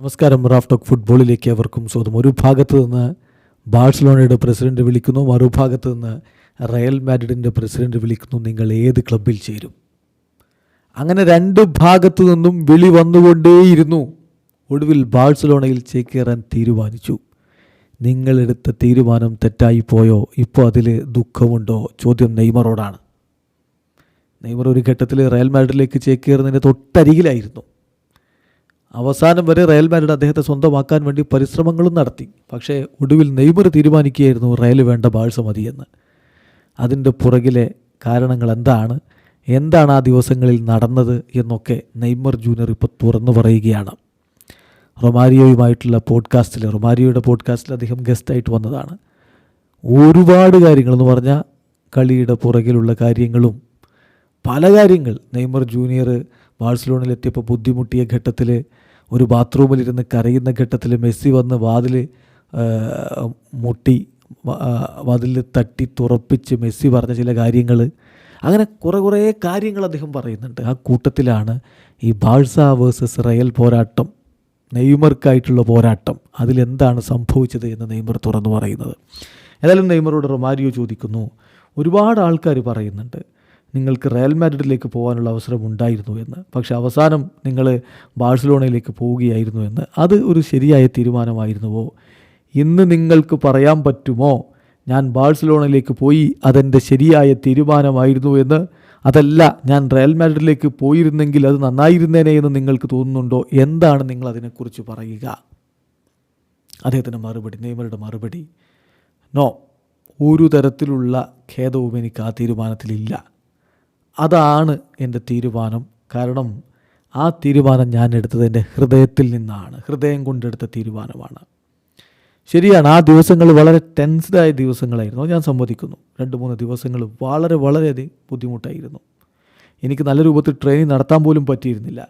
നമസ്കാരം Raf talk ഫുട്ബോളിലേക്ക് അവർക്കും സ്വാഗതം. ഒരു ഭാഗത്ത് നിന്ന് ബാഴ്സലോണയുടെ പ്രസിഡന്റ് വിളിക്കുന്നു മറുഭാഗത്ത് നിന്ന് റയൽ മാഡ്രിഡിന്റെ പ്രസിഡന്റ് വിളിക്കുന്നു നിങ്ങൾ ഏത് ക്ലബിൽ ചേരും? അങ്ങനെ രണ്ട് ഭാഗത്തു നിന്നും വിളി വന്നുകൊണ്ടേയിരുന്നു. ഒടുവിൽ ബാഴ്സലോണയിൽ ചേക്കേറാൻ തീരുമാനിച്ചു. നിങ്ങളെടുത്ത തീരുമാനം തെറ്റായി പോയോ? ഇപ്പോൾ അതിൽ ദുഃഖമുണ്ടോ? ചോദ്യം നെയ്മറോടാണ്. നെയ്മർ ഒരു ഘട്ടത്തിൽ റയൽ മാഡ്രിഡിലേക്ക് ചേക്കേറുന്നതിന്റെ തൊട്ടരികിലായിരുന്നു. അവസാനം വരെ റയൽ മാഡ്രിഡ് അദ്ദേഹത്തെ സ്വന്തമാക്കാൻ വേണ്ടി പരിശ്രമങ്ങളും നടത്തി. പക്ഷേ ഒടുവിൽ നെയ്മർ തീരുമാനിക്കുകയായിരുന്നു റയൽ വേണ്ട ബാഴ്സ മതിയെന്ന്. അതിന്റെ പുറകിലെ കാരണങ്ങൾ എന്താണ്? എന്താണ് ആ ദിവസങ്ങളിൽ നടന്നത് എന്നൊക്കെ നെയ്മർ ജൂനിയർ ഇപ്പോൾ തുറന്നു പറയുകയാണ്. റൊമാരിയോയുമായിട്ടുള്ള പോഡ്കാസ്റ്റിൽ റൊമാരിയോയുടെ പോഡ്കാസ്റ്റിൽ അദ്ദേഹം ഗസ്റ്റായിട്ട് വന്നതാണ്. ഒരുപാട് കാര്യങ്ങളെന്ന് പറഞ്ഞാൽ കളിയുടെ പുറകിലുള്ള കാര്യങ്ങളും പല കാര്യങ്ങൾ. നെയ്മർ ജൂനിയർ ബാഴ്സലോണയിലെത്തിയപ്പോൾ ബുദ്ധിമുട്ടിയ ഘട്ടത്തിൽ ഒരു ബാത്റൂമിലിരുന്ന് കരയുന്ന ഘട്ടത്തിൽ മെസ്സി വന്ന് വാതിൽ മുട്ടി വാതിൽ തട്ടി തുറപ്പിച്ച് മെസ്സി പറഞ്ഞ ചില കാര്യങ്ങൾ അങ്ങനെ കുറേ കുറേ കാര്യങ്ങൾ അദ്ദേഹം പറയുന്നുണ്ട്. ആ കൂട്ടത്തിലാണ് ഈ ബാഴ്സ വേഴ്സസ് റയൽ പോരാട്ടം നെയ്മർക്കായിട്ടുള്ള പോരാട്ടം അതിലെന്താണ് സംഭവിച്ചത് എന്ന് നെയ്മർ തുറന്നു പറയുന്നത്. ഏതായാലും നെയ്മറോട് റൊമാരിയോ ചോദിക്കുന്നു. ഒരുപാട് ആൾക്കാർ പറയുന്നുണ്ട്. നിങ്ങൾക്ക് റയൽ മാഡ്രിഡിലേക്ക് പോകാനുള്ള അവസരം ഉണ്ടായിരുന്നു എന്ന്. പക്ഷേ അവസാനം നിങ്ങൾ ബാഴ്സലോണയിലേക്ക് പോവുകയായിരുന്നു എന്ന്. അത് ഒരു ശരിയായ തീരുമാനമായിരുന്നുവോ? ഇന്ന് നിങ്ങൾക്ക് പറയാൻ പറ്റുമോ? ഞാൻ ബാഴ്സലോണയിലേക്ക് പോയി അതെന്റെ ശരിയായ തീരുമാനമായിരുന്നു എന്ന്. അതല്ല ഞാൻ റയൽ മാഡ്രിഡിലേക്ക് പോയിരുന്നെങ്കിൽ അത് നന്നായിരുന്നേനെ എന്ന് നിങ്ങൾക്ക് തോന്നുന്നുണ്ടോ? എന്താണ് നിങ്ങൾ അതിനെക്കുറിച്ച് പറയുക? അദ്ദേഹത്തിന്റെ മറുപടി നെയ്മറുടെ മറുപടി. നോ ഒരു തരത്തിലുള്ള ഖേദവും എനിക്ക് ആ തീരുമാനത്തിലില്ല. അതാണ് എന്റെ തീരുമാനം. കാരണം ആ തീരുമാനം ഞാൻ എടുത്തത് എന്റെ ഹൃദയത്തിൽ നിന്നാണ്. ഹൃദയം കൊണ്ടെടുത്ത തീരുമാനമാണ്. ശരിയാണ് ആ ദിവസങ്ങൾ വളരെ ടെൻസ്ഡായ ദിവസങ്ങളായിരുന്നു. ഞാൻ സമ്മതിക്കുന്നു. രണ്ട് മൂന്ന് ദിവസങ്ങൾ വളരെ വളരെയധികം ബുദ്ധിമുട്ടായിരുന്നു. എനിക്ക് നല്ല രൂപത്തിൽ ട്രെയിനിങ് നടത്താൻ പോലും പറ്റിയിരുന്നില്ല.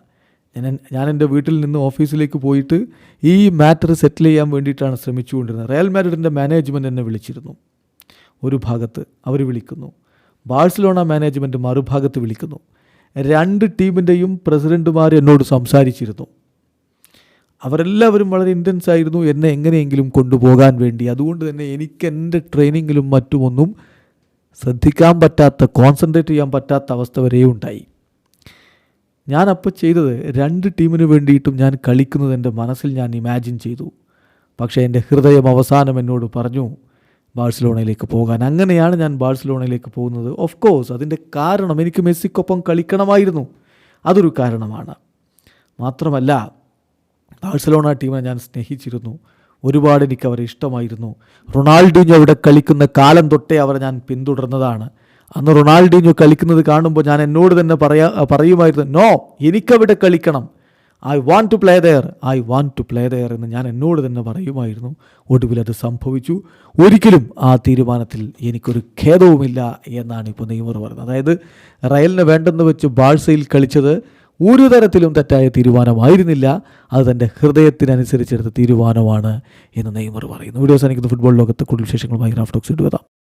ഞാൻ ഞാൻ എന്റെ വീട്ടിൽ നിന്ന് ഓഫീസിലേക്ക് പോയിട്ട് ഈ മാറ്റർ സെറ്റിൽ ചെയ്യാൻ വേണ്ടിയിട്ടാണ് ശ്രമിച്ചുകൊണ്ടിരുന്നത്. റയൽ മാഡ്രിഡിന്റെ മാനേജ്മെന്റ് എന്നെ വിളിച്ചിരുന്നു. ഒരു ഭാഗത്ത് അവർ വിളിക്കുന്നു. ബാഴ്സലോണ മാനേജ്മെന്റ് മറുഭാഗത്ത് വിളിക്കുന്നു. രണ്ട് ടീമിന്റെയും പ്രസിഡന്റുമാർ എന്നോട് സംസാരിച്ചിരുന്നു. അവരെല്ലാവരും വളരെ ഇന്റൻസ് ആയിരുന്നു. എന്നെ എങ്ങനെയെങ്കിലും കൊണ്ടുപോകാൻ വേണ്ടി. അതുകൊണ്ട് തന്നെ എനിക്ക് എന്റെ ട്രെയിനിങ്ങിലും മറ്റുമൊന്നും ശ്രദ്ധിക്കാൻ പറ്റാത്ത കോൺസെൻട്രേറ്റ് ചെയ്യാൻ പറ്റാത്ത അവസ്ഥ വരെ ഉണ്ടായി. ഞാൻ അപ്പോൾ ചെയ്തത് രണ്ട് ടീമിന് വേണ്ടിയിട്ടും ഞാൻ കളിക്കുന്നത് എന്റെ മനസ്സിൽ ഞാൻ ഇമാജിൻ ചെയ്തു. പക്ഷേ എന്റെ ഹൃദയം അവസാനം എന്നോട് പറഞ്ഞു ബാഴ്സലോണയിലേക്ക് പോകാൻ. അങ്ങനെയാണ് ഞാൻ ബാഴ്സലോണയിലേക്ക് പോകുന്നത്. ഓഫ് കോഴ്സ് അതിന്റെ കാരണം എനിക്ക് മെസ്സിക്കൊപ്പം കളിക്കണമായിരുന്നു. അതൊരു കാരണമാണ്. മാത്രമല്ല ബാഴ്സലോണ ടീമിനെ ഞാൻ സ്നേഹിച്ചിരുന്നു. ഒരുപാട് എനിക്ക് അവരെ ഇഷ്ടമായിരുന്നു. റൊണാൾഡീഞ്ഞോ അവിടെ കളിക്കുന്ന കാലം തൊട്ടേ അവരെ ഞാൻ പിന്തുടർന്നതാണ്. അന്ന് റൊണാൾഡീഞ്ഞോ കളിക്കുന്നത് കാണുമ്പോൾ ഞാൻ എന്നോട് തന്നെ പറയാ പറയുമായിരുന്നു നോ എനിക്കവിടെ കളിക്കണം. I want to play there I want to play there എന്ന് ഞാൻ എന്നോട് തന്നെ പറയുമായിരുന്നു. ഒടുവിൽ അത് സംഭവിച്ചു. ഒരിക്കലും ആ തീരുമാനത്തിൽ എനിക്കൊരു ഖേദവുമില്ല എന്നാണ് ഇപ്പോൾ നെയ്മർ പറയുന്നത്. അതായത് റയലിന് വേണ്ടെന്ന് വെച്ച് ബാഴ്സയിൽ കളിച്ചത് ഒരു തരത്തിലും തെറ്റായ തീരുമാനമായിരുന്നില്ല. അത് തന്റെ ഹൃദയത്തിനനുസരിച്ചെടുത്ത തീരുമാനമാണ് എന്ന് നെയ്മർ പറയുന്നു. വീഡിയോസ് എനിക്ക് ഫുട്ബോൾ ലോകത്ത് കൂടുതൽ വിശേഷങ്ങളുമായി ഗ്രാഫ്റ്റോക്സ് ഇടുവതാം.